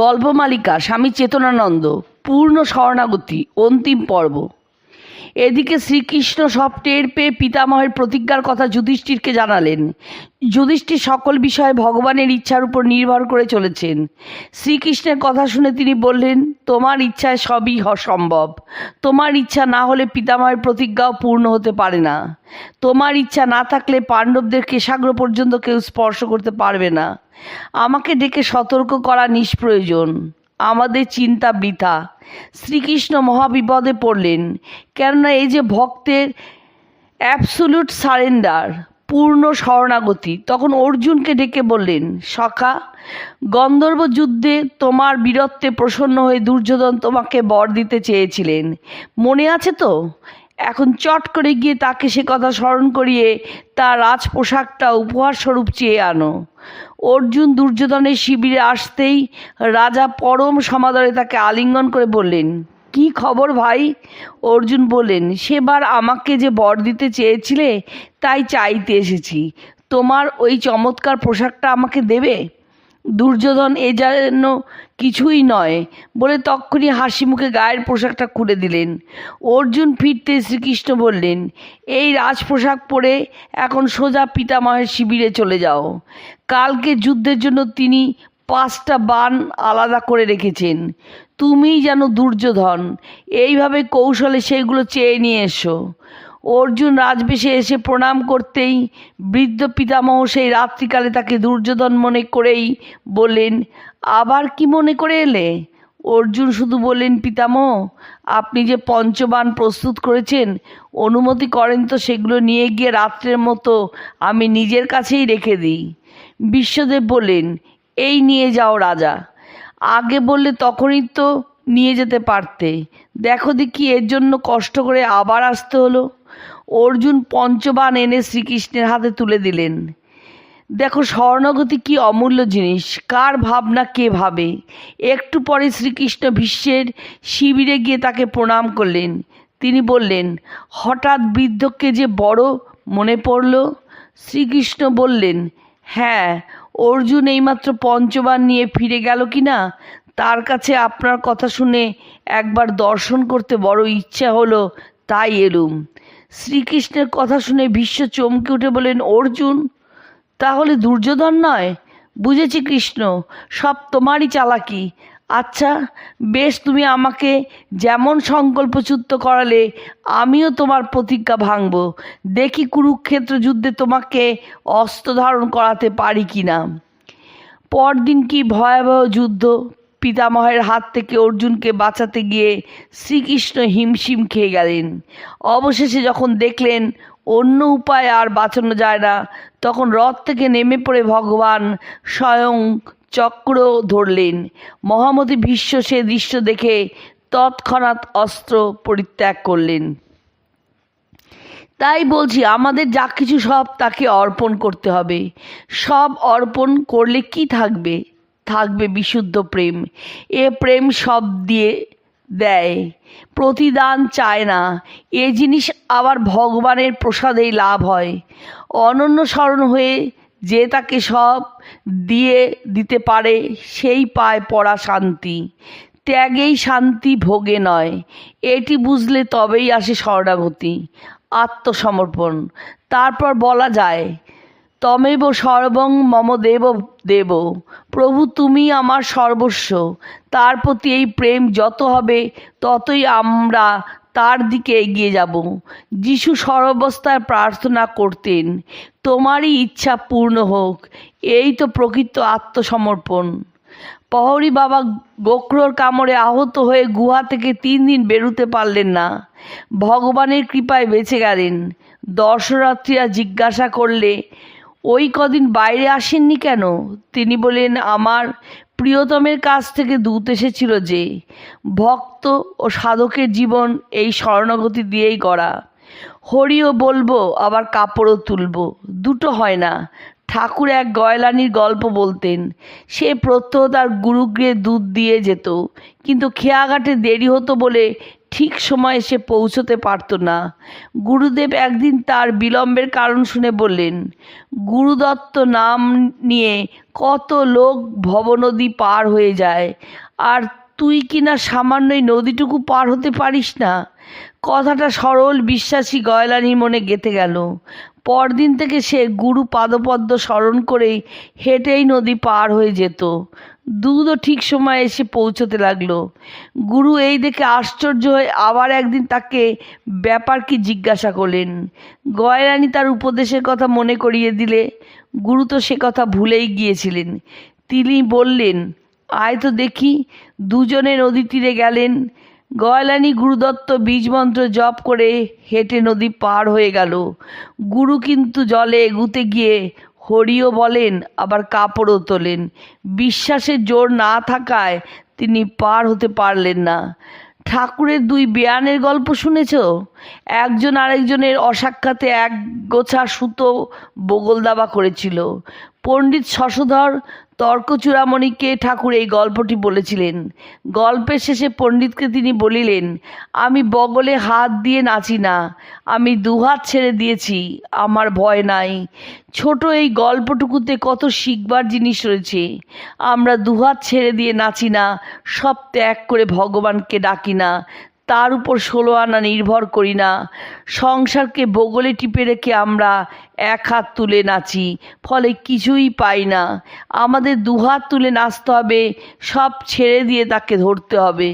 গল্পমালিকা স্বামী চেতনানন্দ পূর্ণ শরণাগতি অন্তিম পর্ব। এদিকে শ্রীকৃষ্ণ সব টের পেয়ে পিতামহের প্রতিজ্ঞার কথা যুধিষ্ঠিরকে জানালেন। যুধিষ্ঠির সকল বিষয়ে ভগবানের ইচ্ছার উপর নির্ভর করে চলেছেন। শ্রীকৃষ্ণের কথা শুনে তিনি বললেন, তোমার ইচ্ছায় সবই সম্ভব। তোমার ইচ্ছা না হলে পিতামহের প্রতিজ্ঞাও পূর্ণ হতে পারে না। তোমার ইচ্ছা না থাকলে পাণ্ডবদের কেশাগ্র পর্যন্ত কেউ স্পর্শ করতে পারবে না। আমাকে ডেকে সতর্ক করা নিষ্প্রয়োজন। আমাদের চিন্তা বৃথা। শ্রীকৃষ্ণ মহাবিপদে পড়লেন, কেননা এই যে ভক্তের অ্যাবসোলুট সারেন্ডার পূর্ণ শরণাগতি, তখন অর্জুনকে ডেকে বললেন, সখা, গন্ধর্ব যুদ্ধে তোমার বীরত্বে প্রসন্ন হয়ে দুর্যোধন তোমাকে বর দিতে চেয়েছিলেন। মনে আছে তো? এখন চট করে গিয়ে তাকে সে কথা স্মরণ করিয়ে তার রাজ পোশাকটা উপহার স্বরূপ চেয়ে আনো। অর্জুন দুর্যোধনের শিবিরে আসতেই রাজা পরম সমাদরে তাকে আলিঙ্গন করে বললেন, কি খবর ভাই? অর্জুন বললেন, সেবার আমাকে যে বর দিতে চেয়েছিলে, তাই চাইতে এসেছি। তোমার ওই চমৎকার পোশাকটা আমাকে দেবে? দুর্যোধন এ যেন কিছুই নয় বলে তক্ষুনি হাসি মুখে গায়ের পোশাকটা খুলে দিলেন। অর্জুন ফিরতে শ্রীকৃষ্ণ বললেন, এই রাজ পোশাক পরে এখন সোজা পিতামহের শিবিরে চলে যাও। কালকে যুদ্ধের জন্য তিনি পাঁচটা বান আলাদা করে রেখেছেন। তুমিই যেন দুর্যোধন। এইভাবে কৌশলে সেইগুলো চেয়ে নিয়ে এসো। অর্জুন রাজবেশে এসে প্রণাম করতেই বৃদ্ধ পিতামহ সেই রাত্রিকালে তাকে দুর্যোধন মনে করেই বললেন, আবার কি মনে করে এলে? অর্জুন শুধু বললেন, পিতামহ, আপনি যে পঞ্চবান প্রস্তুত করেছেন, অনুমতি করেন তো সেগুলো নিয়ে গিয়ে রাত্রের মতো আমি নিজের কাছেই রেখে দিই। বিশ্বদেব বললেন, এই নিয়ে যাও রাজা। আগে বললে তখনই তো নিয়ে যেতে পারতে। দেখো দেখি এর জন্য কষ্ট করে আবার আসতে হলো। অর্জুন পঞ্চবান এনে শ্রীকৃষ্ণের হাতে তুলে দিলেন। দেখো, স্বর্ণগতি কি অমূল্য জিনিস। কার ভাবনা কে ভাবে? একটু পরে শ্রীকৃষ্ণ ভীষ্মের শিবিরে গিয়ে তাকে প্রণাম করলেন। তিনি বললেন, হঠাৎ বৃদ্ধকে যে বড় মনে পড়ল? শ্রীকৃষ্ণ বললেন হ্যাঁ অর্জুন এইমাত্র পঞ্চবান নিয়ে ফিরে গেল কি না? তার কাছে আপনার কথা শুনে একবার দর্শন করতে বড় ইচ্ছা হলো, তাই এলুম। শ্রীকৃষ্ণের কথা শুনে ভীষ্ম চমকে উঠে বলেন অর্জুন, তাহলে দুর্যোধন নয়? বুঝেছি কৃষ্ণ, সব তোমারই চালাকি। আচ্ছা বেশ তুমি আমাকে যেমন সংকল্পচ্যুত করালে, আমিও তোমার প্রতিজ্ঞা ভাঙব। দেখি কুরুক্ষেত্র যুদ্ধে তোমাকে অস্ত্র ধারণ করাতে পারি কি না পরদিন কি ভয়াবহ যুদ্ধ পিতামহের হাত থেকে অর্জুনকে বাঁচাতে গিয়ে শ্রীকৃষ্ণ হিমশিম খেয়ে গেলেন। অবশেষে যখন দেখলেন অন্য উপায় আর বাঁচানো যায় না, তখন রথ থেকে নেমে পড়ে ভগবান স্বয়ং চক্র ধরলেন। মহামতি ভীষ্ম সে দৃশ্য দেখে তৎক্ষণাৎ অস্ত্র পরিত্যাগ করলেন। তাই বলছি, আমাদের যা কিছু সব তাকে অর্পণ করতে হবে। সব অর্পণ করলে কি থাকবে? থাকবে বিশুদ্ধ প্রেম। এ প্রেম সব দিয়ে দেয়, প্রতিদান চায় না। এ জিনিস আবার ভগবানের প্রসাদেই লাভ হয়। অনন্য স্মরণ হয়ে যে তাকে সব দিয়ে দিতে পারে, সেই পায় পড়া শান্তি। ত্যাগেই শান্তি ভোগে নয়। এটি বুঝলে তবেই আসে শরণাগতি আত্মসমর্পণ। তারপর বলা যায় তমেব সর্বং মম দেব দেব। প্রভু, তুমি আমার সর্বস্ব। তার প্রতি এই প্রেম যত হবে, ততই আমরা তার দিকে এগিয়ে যাব। যিশু সর্বস্থায় প্রার্থনা করতেন, তোমারই ইচ্ছা পূর্ণ হোক, এই তো প্রকৃত আত্মসমর্পণ। প্রহরী বাবা গোখরোর কামড়ে আহত হয়ে গুহা থেকে তিন দিন বেরোতে পারলেন না। ভগবানের কৃপায় বেঁচে গেলেন। দর্শনার্থীরা জিজ্ঞাসা করলে ওই কদিন বাইরে আসেননি কেন? তিনি বলেন, আমার প্রিয়তমের কাছ থেকে দূত এসেছিল যে, ভক্ত ও সাধকের জীবন এই স্বর্ণগতি দিয়েই গড়া। হরিও বলব, আবার কাপড়ও তুলবো। দুটো হয় না। ঠাকুর এক গয়লানির গল্প বলতেন, সে প্রত্যহ তার গুরুগৃহে দুধ দিয়ে যেত। কিন্তু খেয়াঘাটে দেরি হতো বলে ঠিক সময় এসে পৌঁছতে পারত না। গুরুদেব একদিন তার বিলম্বের কারণ শুনে বললেন, গুরুদত্ত নাম নিয়ে কত লোক ভবনদী পার হয়ে যায়, আর তুই কি না সামান্যই নদীটুকু পার হতে পারিস না? কথাটা সরল বিশ্বাসী গয়লানির মনে গেঁথে গেল। পরদিন থেকে সে গুরু পাদপদ্ম স্মরণ করেই হেঁটেই নদী পার হয়ে যেত। দুধও ঠিক সময় এসে পৌঁছতে লাগল। গুরু এই দেখে আশ্চর্য হয়ে আবার একদিন তাকে ব্যাপার কি জিজ্ঞাসা করলেন। গয়রানী তার উপদেশের কথা মনে করিয়ে দিলে। গুরু তো সে কথা ভুলেই গিয়েছিলেন। তিনি বললেন, আয় তো দেখি, দুজনে নদী তীরে গেলেন। গয়লানি গুরুদত্ত বীজমন্ত্র জপ করে হেঁটে নদী পার হয়ে গেল। গুরু কিন্তু জলে এগুতে গিয়ে হরিও বলেন, আবার কাপড়ও তোলেন। বিশ্বাসের জোর না থাকায় তিনি পার হতে পারলেন না। ঠাকুরের দুই বেয়ানের গল্প শুনেছ? একজন আরেকজনের অসাক্ষাতে এক গোছা সুতো বগল দাবা করেছিল। পণ্ডিত শশধর তর্কচূড়ামণিকে ঠাকুর এই গল্পটি বলেছিলেন। গল্পের শেষে পণ্ডিতকে তিনি বলিলেন, আমি বগলে হাত দিয়ে নাচি না, আমি দুহাত ছেড়ে দিয়েছি, আমার ভয় নাই। ছোট এই গল্পটুকুতে কত শিখবার জিনিস রয়েছে। আমরা দুহাত ছেড়ে দিয়ে নাচি না, সব ত্যাগ করে ভগবানকে ডাকি না তার উপর ষোলো আনা নির্ভর করি না। সংসারকে বগলে টিপে রেখে আমরা এক হাত তুলে নাচি, ফলে কিছুই পাই না। আমাদের দুহাত তুলে নাচতে হবে, সব ছেড়ে দিয়ে তাকে ধরতে হবে।